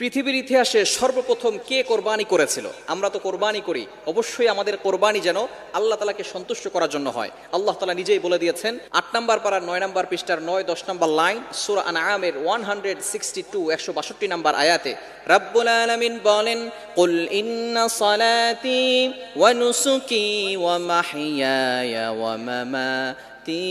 পৃথিবীর ইতিহাসে সর্বপ্রথম কে কোরবানি করেছিল? আমরা তো কোরবানি করি। অবশ্যই আমাদের কোরবানি যেন আল্লাহ তালাকে সন্তুষ্ট করার জন্য হয়। আল্লাহ তালা নিজেই বলে দিয়েছেন, আট নম্বর পাড়ার নয় নম্বর পৃষ্ঠার নয়, দশ নম্বর লাইন, সুরা আনামের ওয়ান হান্ড্রেড সিক্সটি টু একশো বাষট্টি নম্বর আয়াতে, রাব্বুল আলামিন বলেন, কুল ইন্না সালাতি ওয়া নুসুকি ওয়া মাহিয়ায়া ওয়া মামাতি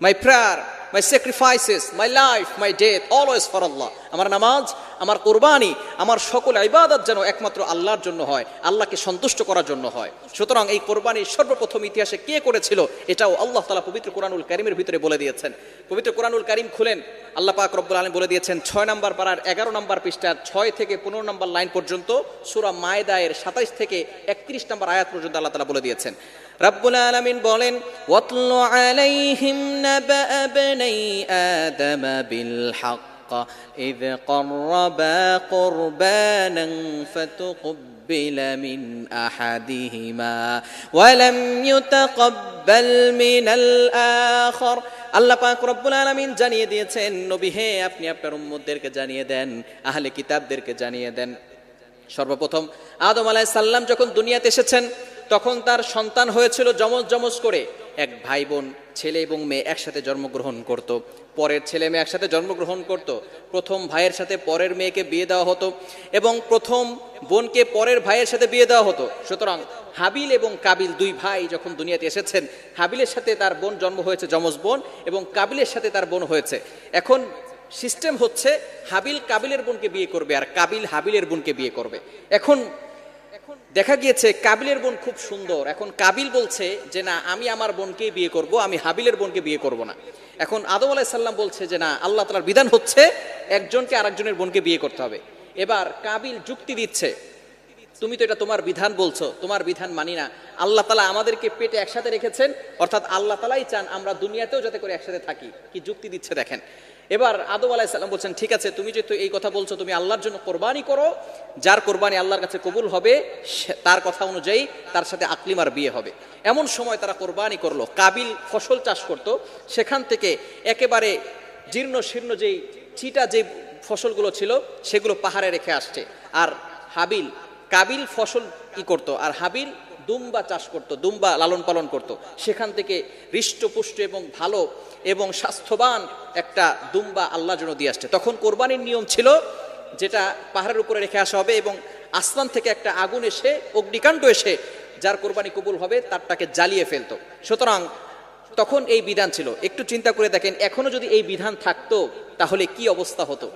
my prayer my sacrifices my life my death always for Allah আমার নামাজ, আমার কোরবানি, আমার সকল ইবাদত যেন একমাত্র আল্লাহর জন্য হয়, আল্লাহকে সন্তুষ্ট করার জন্য হয়। সুতরাং এই কোরবানি সর্বপ্রথম ইতিহাসে কে করেছিল, এটাও আল্লাহ তালা পবিত্র কোরআনুল কারিমের ভিতরে বলে দিয়েছেন। পবিত্র কোরআনুল কারিম খুলেন, আল্লাহ পাক রব্বুল আলম বলে দিয়েছেন, ছয় নম্বর পাড়ার এগারো নম্বর পৃষ্ঠার ছয় থেকে পনেরো নম্বর লাইন পর্যন্ত সুরা মায়দায়ের সাতাইশ থেকে একত্রিশ নম্বর আয়াত পর্যন্ত আল্লাহ তালা বলে দিয়েছেন। রব্বুল আলমিন বলেন ওয়াতলু আলাইহিম নাবা বনি আদম বিল হক إذ قربا قربانا فتقبل من أحدهما ولم يتقبل من الآخر আল্লাহ পাক রব্বুল আলামিন জানিয়ে দিয়েছেন নবী হে আপনি আপনার উম্মতদেরকে জানিয়ে দেন আহলে কিতাবদেরকে জানিয়ে দেন সর্বপ্রথম আদম আলাহ সাল্লাম যখন দুনিয়াতে এসেছেন তখন তার সন্তান হয়েছিল যমজ যমজ করে। এক ভাই বোন ছেলে এবং মেয়ে একসাথে জন্মগ্রহণ করত। পরের ছেলে মেয়ে একসাথে জন্মগ্রহণ করত। প্রথম ভাইয়ের সাথে পরের মেয়েকে বিয়ে দেওয়া হতো এবং প্রথম বোনকে পরের ভাইয়ের সাথে বিয়ে দেওয়া হতো। সুতরাং হাবিল এবং কাবিল দুই ভাই যখন দুনিয়াতে এসেছেন, হাবিলের সাথে তার বোন জন্ম হয়েছে যমজ বোন এবং কাবিলের সাথে তার বোন হয়েছে। এখন সিস্টেম হচ্ছে হাবিল কাবিলের বোনকে বিয়ে করবে আর কাবিল হাবিলের বোনকে বিয়ে করবে। এখন দেখা গিয়েছে কাবিলের বোন খুব সুন্দর। এখন কাবিল বলছে যে, না, আমি আমার বোনকে বিয়ে করব, আমি হাবিলের বোনকে বিয়ে করব না। এখন আদম আলাইসাল্লাম বলছে যে, না, আল্লাহ তালার বিধান হচ্ছে একজনকে আরেকজনের বোনকে বিয়ে করতে হবে। এবার কাবিল যুক্তি দিচ্ছে, তুমি তো এটা তোমার বিধান বলছো, তোমার বিধান মানি না। আল্লাহ তালা আমাদেরকে পেটে একসাথে রেখেছেন, অর্থাৎ আল্লাহ তালাই চান আমরা দুনিয়াতেও যাতে করে একসাথে থাকি। কি যুক্তি দিচ্ছে দেখেন। এবার আদম আলাইসাল্লাম বলছেন, ঠিক আছে, তুমি যেহেতু এই কথা বলছো, তুমি আল্লাহর জন্য কোরবানি করো, যার কোরবানি আল্লাহর কাছে কবুল হবে তার কথা অনুযায়ী তার সাথে আকলিমার বিয়ে হবে। এমন সময় তারা কোরবানি করল, কাবিল ফসল চাষ করত, সেখান থেকে একেবারে জীর্ণ শীর্ণ যেই চিটা যে ফসলগুলো ছিল, সেগুলো পাহাড়ে রেখে আসছে। আর হাবিল, কাবিল ফসল কি করত, আর হাবিল দুম্বা চাষ করত, দুম্বা লালন পালন করত। সেখান থেকে হৃষ্টপুষ্ট এবং ভালো এবং স্বাস্থ্যবান একটা দুম্বা আল্লাহ জন্য দিয়ে আসছে। তখন কোরবানির নিয়ম ছিল যেটা পাহাড়ের উপরে রেখে আসা হবে এবং আসমান থেকে একটা আগুন এসে, অগ্নিকাণ্ড এসে যার কোরবানি কবুল হবে, তারটাকে জ্বালিয়ে ফেলতো। সুতরাং তখন এই বিধান ছিল। একটু চিন্তা করে দেখেন, এখনও যদি এই বিধান থাকতো, তাহলে কি অবস্থা হতো?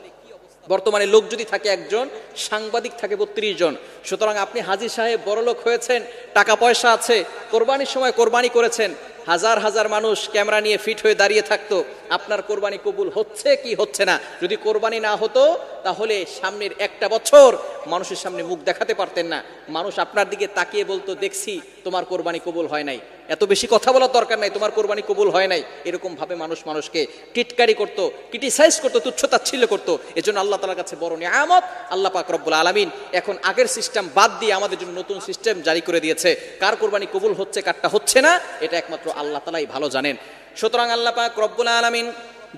বর্তমানে লোক যদি থাকে একজন, সাংবাদিক থাকে বত্রিশ জন। সুতরাং আপনি হাজির সাহেব বড়লোক হয়েছেন, টাকা পয়সা আছে, কোরবানির সময় কোরবানি করেছেন হাজার হাজার মানুষ ক্যামেরা নিয়ে ফিট হয়ে দাঁড়িয়ে থাকতো, আপনার কোরবানি কবুল হচ্ছে কি হচ্ছে না? যদি কোরবানি না হতো, তাহলে সামনের একটা বছর মানুষের সামনে মুখ দেখাতে পারতেন না। মানুষ আপনার দিকে তাকিয়ে বলতো, দেখছি তোমার কোরবানি কবুল হয় নাই। এত বেশি কথা বলার দরকার নাই, তোমার কোরবানি কবুল হয় নাই। এরকম ভাবে মানুষ মানুষকে টিটকারি করতো, ক্রিটিসাইজ করতো তুচ্ছ তাচ্ছিল্য করতো। এজন্য আল্লাহ তালার কাছে বড় নিয়ামত, আল্লাহ পাক রব্বুল আলমিন এখন আগের সিস্টেম বাদ দিয়ে আমাদের জন্য নতুন সিস্টেম জারি করে দিয়েছে। কার কোরবানি কবুল হচ্ছে, কারটা হচ্ছে না, এটা একমাত্র আল্লাহ তালাই ভালো জানেন। সুতরাং আল্লাহ পাক রব্বুল আলমিন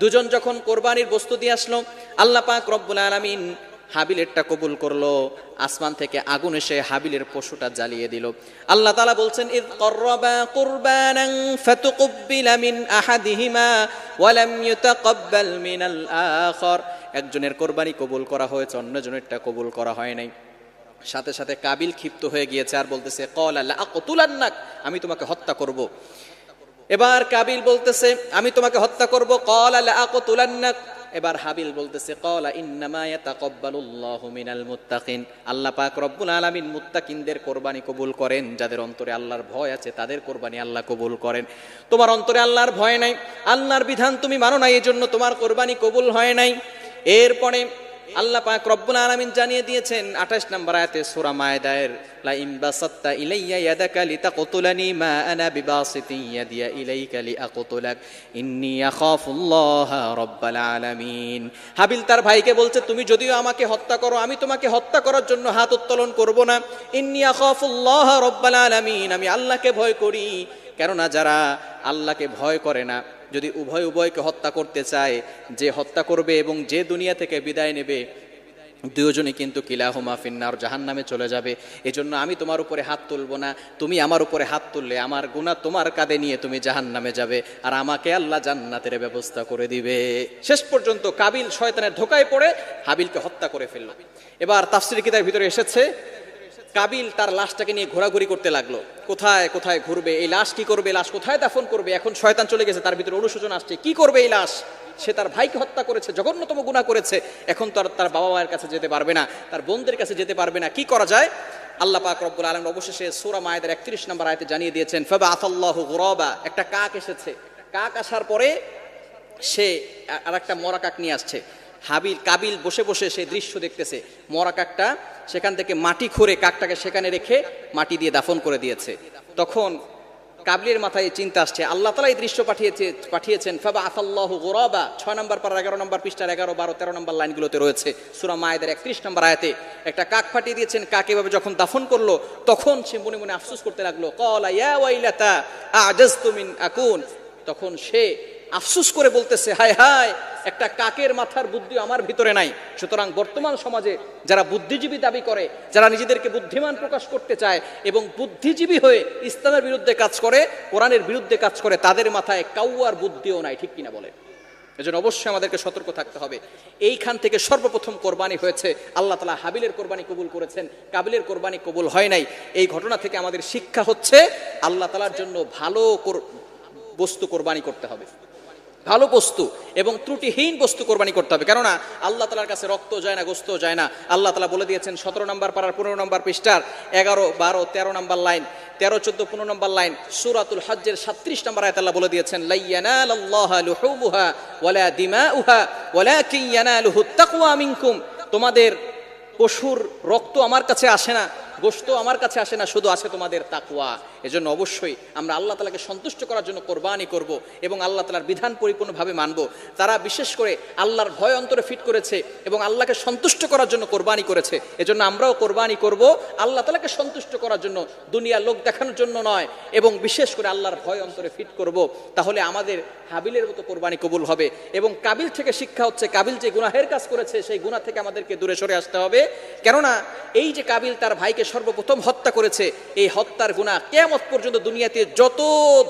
দুজন যখন কোরবানির বস্তু দিয়ে আসলো, আল্লাহ পাক রব্বুল আলমিন হাবিলেরটা কবুল করল, আসমান থেকে আগুন এসে হাবিলের পশুটা জ্বালিয়ে দিল। আল্লাহ তালা বলছেন, ইদ করবা কুরবানান ফাতুকুব্বিলা মিন আহাদিহিমা ওয়ালাম ইউতাকাব্বাল মিনাল আখর। একজনের কোরবানি কবুল করা হয়েছে, অন্যজনেরটা কবুল করা হয় নাই। সাথে সাথে কাবিল ক্ষিপ্ত হয়ে গিয়েছে আর বলতেছে, কল আল্লাহ আকতুলান্নাক, আমি তোমাকে হত্যা করব। এবার কাবিল বলতেছে, আমি তোমাকে হত্যা করব কল আল্লাহ আকতুলান্নাক এবার হাবিল বলতেছে কলা ইন্নামা ইয়াতাকাব্বালুল্লাহু মিনাল মুত্তাকিন। আল্লাহ পাক রব্বুল আলামিন মুত্তাকিনদের কোরবানি কবুল করেন, যাদের অন্তরে আল্লাহর ভয় আছে তাদের কোরবানি আল্লাহ কবুল করেন। তোমার অন্তরে আল্লাহর ভয় নাই, আল্লাহর বিধান তুমি মানো না এই জন্য তোমার কোরবানি কবুল হয় নাই। এরপরে আল্লাহ পাক রব্বুল আলামিন জানিয়ে দিয়েছেন 28 নম্বর আয়াতে সূরা মায়দায়ের লা ইন বাসাত্তা ইলাইয়া ইয়াদাকা লিতাকতুলানি মা আনা বিবাসিতি ইয়াদিয়া ইলাইকা লিআকতুলাক, ইন্নী আখাফুল্লাহ রাব্বাল আলামিন। হাবিল তার ভাইকে বলছে, তুমি যদিও আমাকে হত্যা করো, আমি তোমাকে হত্যা করার জন্য হাত উত্তোলন করব না। ইন্নী আখাফুল্লাহ রাব্বাল আলামিন, আমি আল্লাহকে ভয় করি। কেননা যারা আল্লাহকে ভয় করে না যদি উভয় উভয়কে হত্যা করতে চায়, যে হত্যা করবে এবং যে দুনিয়া থেকে বিদায় নেবে দুজনে কিন্তু কিলাহুমা ফিন্নার জাহান নামে চলে যাবে। এজন্য আমি তোমার উপরে হাত তুলবো না। তুমি আমার উপরে হাত তুললে আমার গুণা তোমার কাঁধে নিয়ে তুমি জাহান নামে যাবে আর আমাকে আল্লাহ জান্নাতের ব্যবস্থা করে দিবে। শেষ পর্যন্ত কাবিল শয়তানের ধোকায় পড়ে হাবিলকে হত্যা করে ফেলল। এবার তাফসির কিতাবের ভিতরে এসেছে কাবিল তার লাশটাকে নিয়ে ঘোরাঘুরি করতে লাগল। কোথায় কোথায় ঘুরবে, এই লাশ কি করবে, লাশ কোথায় দাফন করবে? এখন শয়তান চলে গেছে, তার ভিতরে অনুশোচন আসছে। কি করবে এই লাশ? সে তার ভাইকে হত্যা করেছে, জঘন্যতম গুণা করেছে। এখন তো আর তার বাবা মায়ের কাছে যেতে পারবে না, তার বোনদের কাছে যেতে পারবে না। কি করা যায়? আল্লাহ পাক রব্বুল আলম অবশেষে সূরা মায়েদের একত্রিশ নম্বর আয়তে জানিয়ে দিয়েছেন ফাবা আতাল্লাহু গুরাবা একটা কাক এসেছে। কাক আসার পরে সে আর একটা মরা কাক নিয়ে আসছে। হাবিল কাবিল বসে বসে সেই দৃশ্য দেখতেছে। মরা কাকটা সেখান থেকে মাটি খুঁড়ে কাকটাকে সেখানে রেখে মাটি দিয়ে দাফন করে দিয়েছে। তখন কাবলির মাথায় চিন্তা আসছে, আল্লাহ তালা এই দৃশ্য পাঠিয়েছে, পাঠিয়েছেন, ফাবা আফাল্লাহ গোরাবা, ছয় নম্বর পার, এগারো নম্বর পৃষ্ঠার এগারো, বারো, তেরো নম্বর লাইনগুলোতে রয়েছে। সুরা মায়েদের একত্রিশ নম্বর আয়াতে একটা কাক পাঠিয়ে দিয়েছেন, কাক এভাবে যখন দাফন করল, তখন সে মনে মনে আফসোস করতে লাগল, কলা ইয়া ওয়াইলাতা আজাজতু মিন আকুন। তখন সে আফসোস করে বলতেছে, হায় হায়, একটা কাকের মাথার বুদ্ধি আমার ভিতরে নাই। সুতরাং বর্তমান সমাজে যারা বুদ্ধিজীবী দাবি করে, যারা নিজেদেরকে বুদ্ধিমান প্রকাশ করতে চায় এবং বুদ্ধিজীবী হয়ে ইসলামের বিরুদ্ধে কাজ করে, কোরআনের বিরুদ্ধে কাজ করে, তাদের মাথায় কাউয়ার বুদ্ধিও নাই, ঠিক কিনা বলে এজন্য অবশ্যই আমাদেরকে সতর্ক থাকতে হবে। এইখান থেকে সর্বপ্রথম কোরবানি হয়েছে, আল্লাহ তালা হাবিলের কোরবানি কবুল করেছেন, কাবিলের কোরবানি কবুল হয় নাই। এই ঘটনা থেকে আমাদের শিক্ষা হচ্ছে, আল্লাহ তালার জন্য ভালো বস্তু কোরবানি করতে হবে। ভালো বস্তু এবং ত্রুটিহীন বস্তু কোরবানি করতে হবে। কেননা, আল্লাহ তালার কাছে রক্ত যায় না, গোস্ত যায় না। আল্লাহ তালা বলে দিয়েছেন, সতেরো নম্বর পাড়ার পনেরো নম্বর পৃষ্ঠার এগারো, বারো, তেরো নম্বর লাইন, তেরো, চোদ্দ, পনেরো নম্বর লাইন, সুরাতুল হজ্জের সাত্রিশ নম্বর আয়াত আল্লাহ বলে দিয়েছেন ওয়ালাকিন ইয়ানালুহু তাকওয়া মিনকুম। তোমাদের পশুর রক্ত আমার কাছে আসে না গোস্ত আমার কাছে আসে না, শুধু আসে তোমাদের তাকুয়া এজন্য অবশ্যই আমরা আল্লাহ তালাকে সন্তুষ্ট করার জন্য কোরবানি করব এবং আল্লাহ তালার বিধান পরিপূর্ণভাবে মানব। তারা বিশেষ করে আল্লাহর ভয় অন্তরে ফিট করেছে এবং আল্লাহকে সন্তুষ্ট করার জন্য কোরবানি করেছে। এজন্য আমরাও কোরবানি করব আল্লাহ তালাকে সন্তুষ্ট করার জন্য, দুনিয়ার লোক দেখানোর জন্য নয়, এবং বিশেষ করে আল্লাহর ভয় অন্তরে ফিট করব। তাহলে আমাদের হাবিলের মতো কোরবানি কবুল হবে এবং কাবিল থেকে শিক্ষা হচ্ছে, কাবিল যে গুনাহের কাজ করেছে, সেই গুনাহ থেকে আমাদেরকে দূরে সরে আসতে হবে। কেননা এই যে কাবিল তার ভাইকে সর্বপ্রথম হত্যা করেছে। এই হত্যার গুণা কেমত পর্যন্ত দুনিয়াতে যত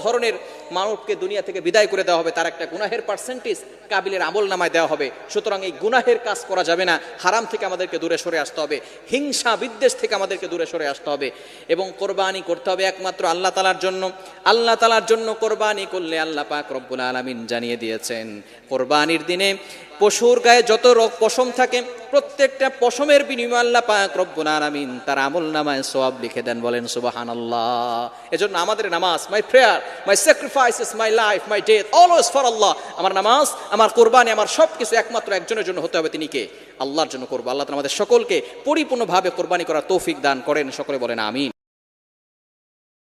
ধরনের মানবকে দুনিয়া থেকে বিদায় করে দেওয়া হবে। তার একটা গুনাহের পার্সেন্টেজ কাবিলের আমল নামায় দেওয়া হবে। সুতরাং এই গুনাহের কাজ করা যাবে না। হারাম থেকে আমাদেরকে দূরে সরে আসতে হবে। হিংসা বিদ্বেষ থেকে আমাদেরকে দূরে সরে আসতে হবে। এবং কোরবানি করতে হবে একমাত্র আল্লাহ তালার জন্য। আল্লাহ তালার জন্য কোরবানি করলে আল্লাহ পাক রব্বুল আলমিন জানিয়ে দিয়েছেন, কোরবানির দিনে পশুর গায়ে যত রক পশম থাকে, প্রত্যেকটা পশমের বিনিময় আল্লাহ পাক রব্বুল আলামিন তার আমল নামায় সওয়াব লিখে দেন বলেন সুবহানাল্লাহ। এজন্য আমাদের নামাজ my prayer my sacrifices my life my death always for Allah আমার নামাজ, আমার কোরবানি, আমার সব কিছু একমাত্র একজনের জন্য হতে হবে তিনি কে? আল্লাহর জন্য করব। আল্লাহ আমাদের সকলকে পরিপূর্ণভাবে কোরবানি করার তৌফিক দান করেন। সকলে বলেন, আমিন।